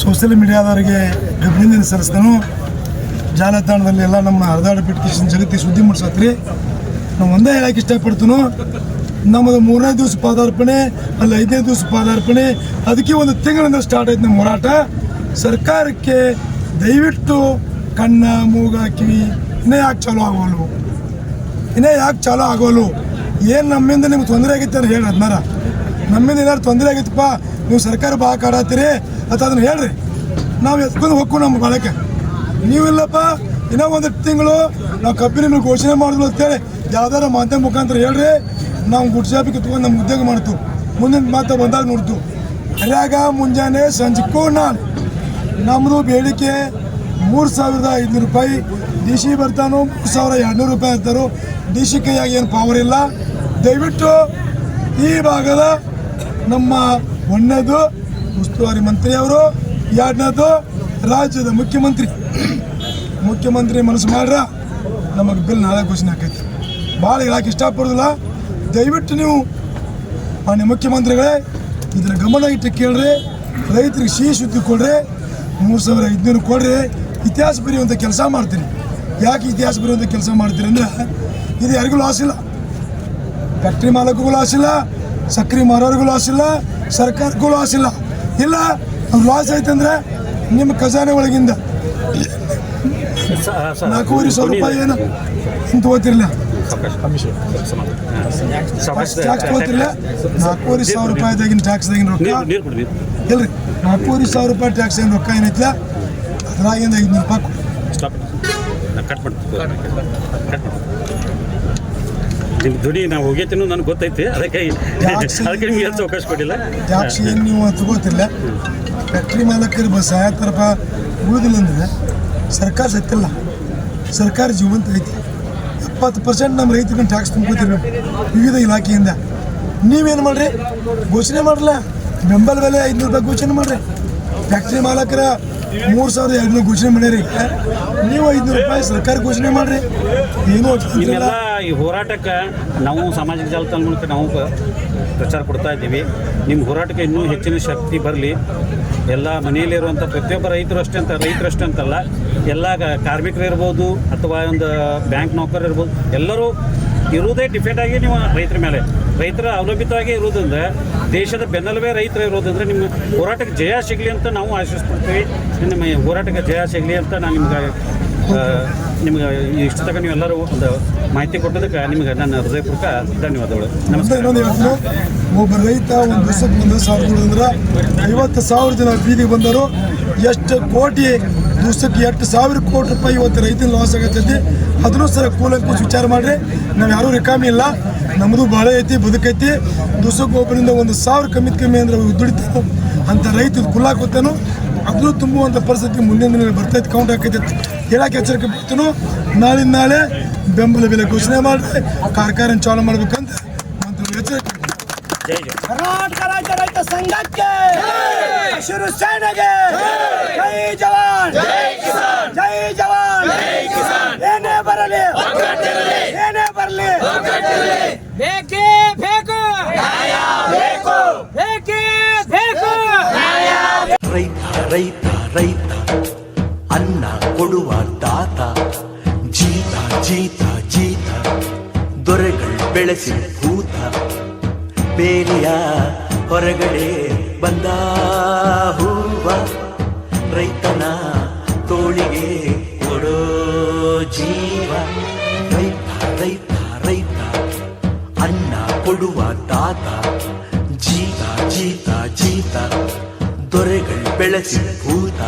Social ಮೀಡಿಯಾದವರಿಗೆ ಅಭಿನಂದನೆ ಸಲ್ಲಿಸ್ತಾನು. ಜಾಲತಾಣದಲ್ಲಿ ಎಲ್ಲ ನಮ್ಮ ಹರಿದಾಡಬಿಟ್ಟು ಕಿಶನ್ ಜಗತ್ತಿ ಸುದ್ದಿ ಮೂಡಿಸತ್ರಿ ನಾವು ಒಂದೇ ಹೇಳಕ್ಕೆ ಇಷ್ಟಪಡ್ತೀನಿ. ನಮ್ಮದು ಮೂರನೇ ದಿವಸ ಪಾದಾರ್ಪಣೆ, ಅಲ್ಲಿ ಐದನೇ ದಿವಸ ಪಾದಾರ್ಪಣೆ, ಅದಕ್ಕೆ ಒಂದು ತಿಂಗಳಿಂದ ಸ್ಟಾರ್ಟ್ ಆಯ್ತು ನಮ್ಮ ಹೋರಾಟ. ಸರ್ಕಾರಕ್ಕೆ ದಯವಿಟ್ಟು ಕಣ್ಣ, ಮೂಗ, ಕಿವಿ, ಇನ್ನೇ ಯಾಕೆ ಚಾಲೂ ಆಗೋಲ್ವು? ಇನ್ನೇ ಯಾಕೆ ಚಾಲೂ ಆಗೋಲ್ವು? ಏನು ನಮ್ಮಿಂದ ನಿಮ್ಗೆ ತೊಂದರೆ ಆಗಿತ್ತು ಅಂತ ಹೇಳಿ ಅದನ್ನಾರ ನಮ್ಮಿಂದ ಏನಾದ್ರು ತೊಂದರೆ ಆಗಿತ್ತಪ್ಪ? ನೀವು ಸರ್ಕಾರ ಭಾಳ ಅಥವಾ ಅದನ್ನ ಹೇಳ್ರಿ. ನಾವು ಎತ್ಕೊಂಡು ಹೋಗ್ಕೊಂಡು ನಮ್ಮ ಬಳಕೆ. ನೀವಿಲ್ಲಪ್ಪ, ಇನ್ನೂ ಒಂದು ತಿಂಗಳು ನಾವು ಕಬ್ಬಿನ ಮೇಲೆ ಘೋಷಣೆ ಮಾಡಿದ್ಲು ಅಂತೇಳಿ ಯಾವ್ದಾರ ಮಾಧ್ಯಮ ಮುಖಾಂತರ ಹೇಳ್ರಿ, ನಾವು ಗುಡ್ಸಾಪಿ ಕಿತ್ಕೊಂಡು ನಮ್ಮ ಉದ್ಯೋಗ ಮಾಡ್ತು. ಮುಂದಿನ ಮಾತು ಬಂದಾಗ ನೋಡ್ತು. ಹರಿಯಾಗ ಮುಂಜಾನೆ ಸಂಜೆಕ್ಕೂ ನಾನು ನಮ್ಮದು ಬೇಡಿಕೆ ಮೂರು ಸಾವಿರದ ಐದುನೂರು ರೂಪಾಯಿ. ಡಿ ಸಿ ಬರ್ತಾನೋ ಮೂರು ಸಾವಿರ ಎರಡುನೂರು ರೂಪಾಯಿ ಅಂತಾರೋ. ಡಿ ಸಿ ಕೈಯಾಗಿ ಏನು ಪವರ್ ಇಲ್ಲ. ದಯವಿಟ್ಟು ಈ ಭಾಗದ ನಮ್ಮ ಒಂದನೇದು ಉಸ್ತುವಾರಿ ಮಂತ್ರಿ ಅವರು, ಎರಡನೇದು ರಾಜ್ಯದ ಮುಖ್ಯಮಂತ್ರಿ. ಮುಖ್ಯಮಂತ್ರಿ ಮನಸ್ಸು ಮಾಡ್ರ, ನಮಗೆ ಬಿಲ್ ನಾಳೆ ಘೋಷಣೆ ಆಕೈತಿ. ಭಾಳ ಹೇಳಕ್ಕೆ ಇಷ್ಟಪಡೋದಿಲ್ಲ. ದಯವಿಟ್ಟು ನೀವು ಮಾನ್ಯ ಮುಖ್ಯಮಂತ್ರಿಗಳೇ, ಇದರ ಗಮನ ಇಟ್ಟು ಕೇಳ್ರಿ, ರೈತರಿಗೆ ಸಿಹಿ ಸುದ್ದಿ ಕೊಡ್ರಿ, ಮೂರು ಸಾವಿರ ಐದುನೂರು ಕೊಡ್ರಿ, ಇತಿಹಾಸ ಬರೆಯುವಂಥ ಕೆಲಸ ಮಾಡ್ತೀರಿ ಯಾಕೆ ಇತಿಹಾಸ ಬರೆಯುವಂಥ ಕೆಲಸ ಮಾಡ್ತೀರಿ ಅಂದ್ರೆ, ಇದು ಯಾರಿಗೂ ಲಾಸ್ ಇಲ್ಲ. ಫ್ಯಾಕ್ಟ್ರಿ ಮಾಲಕಗೂ ಲಾಸ್ ಇಲ್ಲ ಸಕ್ಕರೆ ಮಾರೋರಿಗೂ ಲಾಸ್ ಇಲ್ಲ, ಸರ್ಕಾರಕ್ಕೂ ಲಾಸ್ ಇಲ್ಲ. ಇಲ್ಲ ಅದು ಲಾಸ್ ಆಯ್ತಂದ್ರೆ ನಿಮ್ಮ ಖಜಾನೆ ಒಳಗಿಂದ. ನಾಲ್ಕೂವರೆ ಸಾವಿರ ರೂಪಾಯಿ ಏನು ಅಂತ ಓದಿರ್ಲಿಲ್ಲ ಟ್ಯಾಕ್ಸ್ ತಗೋತಿರ್ಲಿಲ್ಲ ನಾಲ್ಕೂವರೆ ಸಾವಿರ ರೂಪಾಯಿದಾಗಿನ ಟ್ಯಾಕ್ಸ್ದಾಗಿನ ರೊಕ್ಕ. ಇಲ್ರಿ ನಾಲ್ಕೂವರೆ ಸಾವಿರ ರೂಪಾಯಿ ಟ್ಯಾಕ್ಸ್ ಏನು ರೊಕ್ಕ ಏನೈತಿಲ್ಲ ಅದ್ರಾಗಿಂದ ಐದುನೂರು ರೂಪಾಯಿ ಕಟ್ ನಿಮ್ಮ ಧ್ವನಿ ನಾವು ಹೋಗೈತಿನೂ ನನಗೆ ಗೊತ್ತೈತಿ. ಅದಕ್ಕೆ? ಅದಕ್ಕೆ ನಿಮ್ಗೆ ಹೆಚ್ಚು ಅವಕಾಶ ಕೊಟ್ಟಿಲ್ಲ. ಟ್ಯಾಕ್ಸ್ ಏನು ನೀವು ಗೊತ್ತಿಲ್ಲ. ಫ್ಯಾಕ್ಟ್ರಿ ಮಾಲಕರು ಬಸ್ ಸಹಾಯತ ರೂಪಾಯಿ ಉಳಿದಿಲ್ಲ ಅಂದ್ರೆ ಸರ್ಕಾರ ಸತ್ತಿಲ್ಲ. ಸರ್ಕಾರ ಜೀವಂತ ಐತಿ. ಎಪ್ಪತ್ತು ಪರ್ಸೆಂಟ್ ನಮ್ಮ ರೈತರಿಗೆ ಟ್ಯಾಕ್ಸ್ ತುಂಬ್ಕೋತಿರ್ಬೇಕು ವಿವಿಧ ಇಲಾಖೆಯಿಂದ. ನೀವೇನು ಮಾಡ್ರಿ? ಘೋಷಣೆ ಮಾಡಲ್ಲ ಬೆಂಬಲ ಬೆಲೆ ಐದುನೂರು ರೂಪಾಯಿ ಘೋಷಣೆ ಮಾಡ್ರಿ. ಫ್ಯಾಕ್ಟ್ರಿ ಮಾಲಕರ ಮೂರು ಸಾವಿರದ ಎರಡುನೂರು ಘೋಷಣೆ ಮಾಡಿರಿ. ನೀವು ಐದುನೂರು ರೂಪಾಯಿ ಸರ್ಕಾರ ಘೋಷಣೆ ಮಾಡ್ರಿ. ಏನೂ ಈ ಹೋರಾಟಕ್ಕೆ ನಾವು ಸಾಮಾಜಿಕ ಜಾಲತಾಣ ಮೂಲಕ ನಾವು ಪ್ರಚಾರ ಕೊಡ್ತಾ ಇದ್ದೀವಿ. ನಿಮ್ಮ ಹೋರಾಟಕ್ಕೆ ಇನ್ನೂ ಹೆಚ್ಚಿನ ಶಕ್ತಿ ಬರಲಿ. ಎಲ್ಲ ಮನೆಯಲ್ಲಿರುವಂಥ ಪ್ರತಿಯೊಬ್ಬ ರೈತರು ಅಷ್ಟೇ ಅಂತ, ರೈತರು ಅಷ್ಟೇ ಅಂತಲ್ಲ, ಎಲ್ಲ ಕಾರ್ಮಿಕರು ಇರ್ಬೋದು ಅಥವಾ ಒಂದು ಬ್ಯಾಂಕ್ ನೌಕರರು ಇರ್ಬೋದು, ಎಲ್ಲರೂ ಇರುವುದೇ ಡಿಪೆಂಡ್ ಆಗಿ ನೀವು ರೈತರ ಮೇಲೆ. ರೈತರ ಅವಲಂಬಿತವಾಗಿ ಇರೋದ್ರಿಂದ ದೇಶದ ಬೆನ್ನೆಲುಬೇ ರೈತರು ಇರೋದಂದ್ರೆ ನಿಮ್ಮ ಹೋರಾಟಕ್ಕೆ ಜಯ ಸಿಗಲಿ ಅಂತ ನಾವು ಆಶಿಸ್ಪಡ್ತೀವಿ ನಿಮ್ಮ ಹೋರಾಟಕ್ಕೆ ಜಯ ಸಿಗಲಿ ಅಂತ ನಾನು ನಿಮ್ಗೆ ನಿಮ್ಗೆ ಇಷ್ಟು ನೀವು ಎಲ್ಲರೂ ಒಂದು ಮಾಹಿತಿ ಕೊಟ್ಟದಕ್ಕೆ ನಿಮ್ಗೆ ನನ್ನ ಹೃದಯಪೂರ್ವಕ ಧನ್ಯವಾದಗಳು. ನಮಸ್ಕಾರ. ಇನ್ನೊಂದು ಒಬ್ಬ ರೈತ ಒಂದು ದಿವಸಕ್ಕೆ ಒಂದು ಸಾವಿರ ಅಂದ್ರೆ ಐವತ್ತು ಸಾವಿರ ಜನ ಬೀದಿಗೆ ಬಂದರು. ಎಷ್ಟು ಕೋಟಿ, ದಿವಸಕ್ಕೆ ಎಷ್ಟು ಸಾವಿರ ಕೋಟಿ ರೂಪಾಯಿ ಇವತ್ತು ರೈತನ ಲಾಸ್ ಆಗತ್ತೈತಿ. ಅದನ್ನು ಸರ ಕೂಲಂಕೂಸ್ ವಿಚಾರ ಮಾಡಿರಿ. ನಾವು ಯಾರೂ ರಿಕಾಮಿ ಇಲ್ಲ. ನಮ್ಮದು ಭಾಳ ಐತಿ, ಬದುಕೈತಿ. ದಿವಸಕ್ಕೆ ಒಬ್ಬರಿಂದ ಒಂದು ಸಾವಿರ ಕಮ್ಮಿ ಕಮ್ಮಿ ಅಂದ್ರೆ ದುಡಿತಾನು ಅಂತ ರೈತ ಕುಲ್ಲಾಕೋತಾನು ಅದನ್ನು ತುಂಬುವಂಥ ಪರಿಸ್ಥಿತಿ ಮುಂದಿನ ದಿನ ಬರ್ತೈತೆ ಕೌಂಟ್ ಹಾಕೈತೆ. ಹೇಳಕ್ಕೆ ಎಚ್ಚರಿಕೆ ಬಿಡ್ತಾನು ನಾಳಿನ ನಾಳೆ ಬೆಂಬಲ ಬೆಲೆ ಘೋಷಣೆ ಮಾಡಿ ಕಾರ್ಖಾನೆ ಚಾಲು ಮಾಡಬೇಕಂತ ಮಂತ್ರಿಗಳು ಎಚ್ಚರಿಕೆ ಜೈ ಜೈ. ಕರ್ನಾಟಕ ರಾಜ್ಯ ರೈತ ಸಂಘಕ್ಕೆ ಹಸಿರು ಸೇನೆಗೆ ಜೈ! ಜವಾನ್! ಜೈ ಜವಾನ್! ಏನೇ ಬರಲಿ ಏನೇ ಬರಲಿ ಬೇಕು ಬೇಕೇ ಬೇಕು ರೈತ ರೈತ, ಅನ್ನ ಕೊಡುವ ದಾತ ಜೀತ ಜೀತ ಜೀತ, ದೊರೆಗಳು ಬೆಳೆಸಿ ಭೂತ. ಬೇರೆಯ ಹೊರಗಡೆ ಬಂದ ಹೂವ, ರೈತನ ತೋಳಿಗೆ ಕೊಡೋ ಜೀವ. ರೈತ ರೈತ ರೈತ, ಅನ್ನ ಕೊಡುವ ದಾತ ಜೀತ ಜೀತ ಜೀತ, ದೊರೆಗಳು ಬೆಳಸಿ ಭೂತ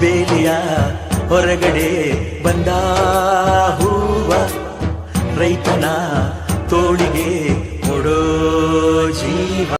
ಬೇಲಿಯ ಹೊರಗಡೆ ಬಂದ ಹೂವ ರೈತನ ತೋಳಿಗೆ ಕೊಡೋ ಜೀವ.